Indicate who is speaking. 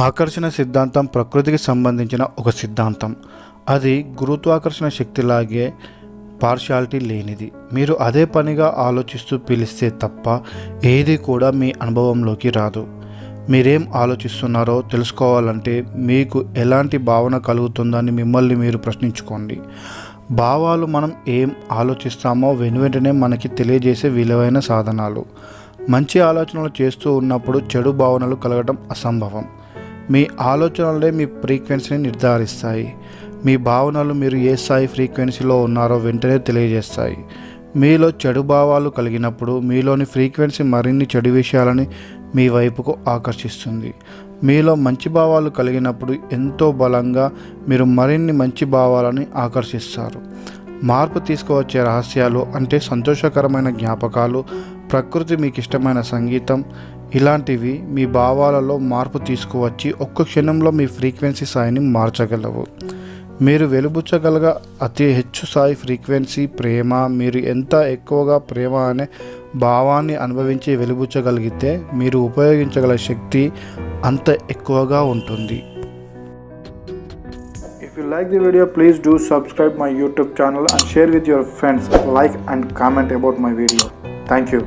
Speaker 1: ఆకర్షణ సిద్ధాంతం ప్రకృతికి సంబంధించిన ఒక సిద్ధాంతం. అది గురుత్వాకర్షణ శక్తిలాగే పార్షాలిటీ లేనిది. మీరు అదే పనిగా ఆలోచిస్తూ పిలిస్తే తప్ప ఏది కూడా మీ అనుభవంలోకి రాదు. మీరేం ఆలోచిస్తున్నారో తెలుసుకోవాలంటే మీకు ఎలాంటి భావన కలుగుతుందని మిమ్మల్ని మీరు ప్రశ్నించుకోండి. భావాలు మనం ఏం ఆలోచిస్తామో వెనువెంటనే మనకి తెలియజేసే విలువైన సాధనాలు. మంచి ఆలోచనలు చేస్తూ ఉన్నప్పుడు చెడు భావనలు కలగడం అసంభవం. మీ ఆలోచనలే మీ ఫ్రీక్వెన్సీని నిర్ధారిస్తాయి. మీ భావనలు మీరు ఏ స్థాయి ఫ్రీక్వెన్సీలో ఉన్నారో వెంటనే తెలియజేస్తాయి. మీలో చెడు భావాలు కలిగినప్పుడు మీలోని ఫ్రీక్వెన్సీ మరిన్ని చెడు విషయాలని మీ వైపుకు ఆకర్షిస్తుంది. మీలో మంచి భావాలు కలిగినప్పుడు ఎంతో బలంగా మీరు మరిన్ని మంచి భావాలని ఆకర్షిస్తారు. మార్పు తీసుకువచ్చే రహస్యాలు అంటే సంతోషకరమైన జ్ఞాపకాలు ప్రకృతి మీకు ఇష్టమైన సంగీతం. ఇలాంటివి మీ భావాలలో మార్పు తీసుకువచ్చి ఒక్క క్షణంలో మీ ఫ్రీక్వెన్సీ స్థాయిని మార్చగలవు. మీరు వెలుబుచ్చగలగ అతి హెచ్చు స్థాయి ఫ్రీక్వెన్సీ ప్రేమ మీరు ఎంత ఎక్కువగా ప్రేమ అనే భావాన్ని అనుభవించి వెలుబుచ్చగలిగితే మీరు ఉపయోగించగల శక్తి అంత ఎక్కువగా ఉంటుంది.
Speaker 2: If you like the video please do subscribe my YouTube channel and share with your friends like and comment about my video thank you